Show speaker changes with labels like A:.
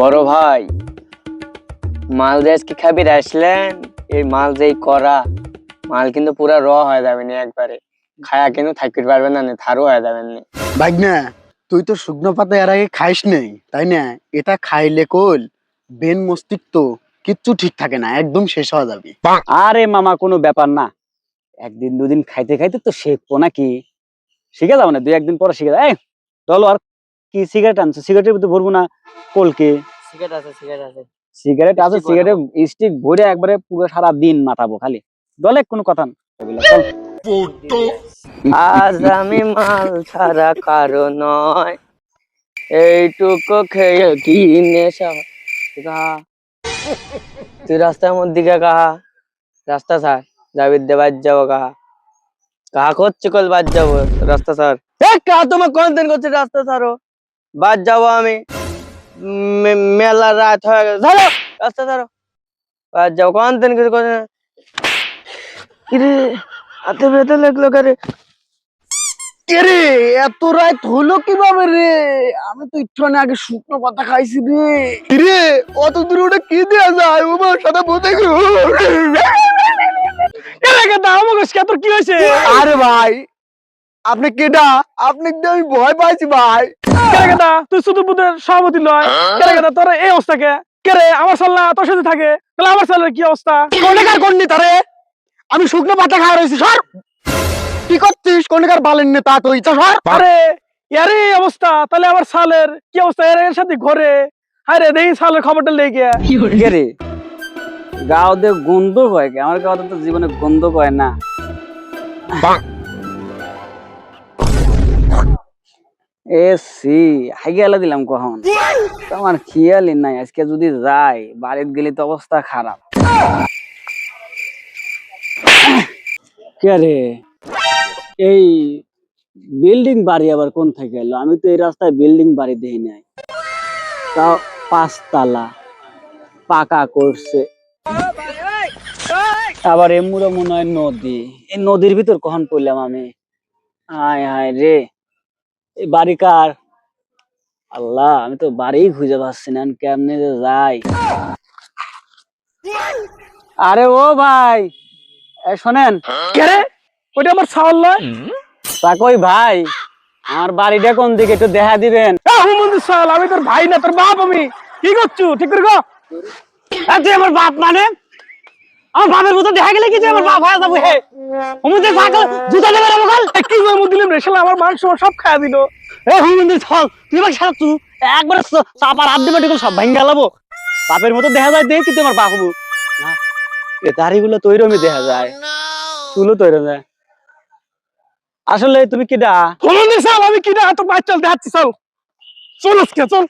A: বড় ভাই মাল যে আজকে খাবি আসলেন? এই মাল যেই করা মাল কিন্তু পুরা র হয়ে যাবে না একবারে। খায়া কিন্তু থাকতে পারবে না নে, থারও হয়ে যাবেন না।
B: ভাগনা তুই তো শুকনো পাতা এর আগে খাইস নেই তাই না? এটা খাইলে কোল বেন মস্তিষ্ক কিচ্ছু ঠিক থাকে না একদম শেষ হয়ে যাবে।
C: আরে মামা কোনো ব্যাপার না। একদিন দুদিন খাইতে খাইতে তো শেখবো নাকি? শিখে যাব না দুই একদিন পরে শিখে যাব। এই চলো আর কি সিগারেট আনছো? সিগারেটের ভিতরে ভরবো না কলকে?
A: সিগারেট আছে সিগারেট আছে।
C: সিগারেট আছে সিগারেট স্টিক ভরে একবারে পুরো সারা দিন মাতাবো খালি। দলে কোনো কথা না।
A: আজ আমি মাল ছাড়া কারও নয়। এইটুকু খেয়ে কি নেশা? কাহা তুই রাস্তার মধ্যে কাহা রাস্তা ছাড় যাবি দেবাজ যাব কাহা কাহা করছে কল বাদ যাব রাস্তা ছাড় এ কাহা তোমার কোন দিন করছে রাস্তা ছাড়ো বাদ যাব আমি। মেলা রাত হয়ে গেছে। ধরো রাস্তা ছাড়ো বাদ যাব কোন দিন কিছু কিরে হাতে ব্যথা লাগল কারে
B: রে? এত রাত হলো কীভাবে রে? আমি তো আগে শুকনো পাতা খাইছি রে। রে অত দূর ওটা কি দেয়া যায়? ও আরে ভাই আপনি কেডা? আপনি আমি ভয় পাইছি ভাই?
C: কেরাকেদা তুই শুধু বুধের সভাপতি কেরাকেদা তোর এই অবস্থা কে? কে রে আমার সাল্লা তোর সাথে থাকে? তাহলে আমার সাল্লার কি অবস্থা?
B: কোনেকার কোননি তারে আমি শুকনো পাতা খাওয়া রয়েছি সর! কি করছিস কোনেকার বালেন নেতা তো ইচ্ছা সর!
C: আরে ইয়ারে অবস্থা! তাহলে আমার সালের কি অবস্থা? এর এর সাথে ঘরে। আরে দেখি সালের খবরটা লেগে কে রে? গাও দে গন্ধ কয় কে? আমার গাও তো জীবনে গন্ধ কয় না। এ সি হাইগেলা দিলাম কখন? আমার খেয়ালই নাই, আজকে যদি যাই, বাড়িতে গেলে তো অবস্থা খারাপ। কে এই বিল্ডিং বাড়ি আবার কোন থেকে এলো? আমি তো এই রাস্তায় বিল্ডিং বাড়ি দেখি নাই। তাও পাঁচতলা, পাকা করছে। আবার এমুরো মনে হয় নদী। এই নদীর ভিতর কখন পড়লাম আমি? হায় হায় রে। এই বাড়ি কার? আল্লাহ আমি তো বাড়ি খুঁজে পাচ্ছি না আমি কেমনে যে যাই? আরে ও ভাই শোনেন। কে রে? ওটা আমার সাওয়াল নয়? তা কই ভাই আমার বাড়িটা কোন দিকে একটু দেখা দিবেন। সাল আমি তোর ভাই না তোর বাপ আমি। কি করছু? ঠিক করে গো আমার বাপ মানে? আমার বাপের মতো দেখা গেলে কি তুই আমার বাপ হয়ে যাব হে? হুমন্দির সাকল জুতা দেবে রে মগাল কি জন্ম দিলাম রে শালা আমার মাংস সব খাওয়া দিল। এ হুমন্দির ছল তুই আমাকে সারা তুই একবার চাপার ঠিক সব ভাঙ্গা লাবো বাপের মতো দেখা যায় দেখি তুই আমার বাপ হব। না এ দাড়িগুলো তৈরমি দেখা যায়। চুলো তৈরি যায়। আসলে তুমি কিডা
D: হলন্দি সাল আমি কিনা তোর চল দেখাচ্ছি চল। চল আজকে চল।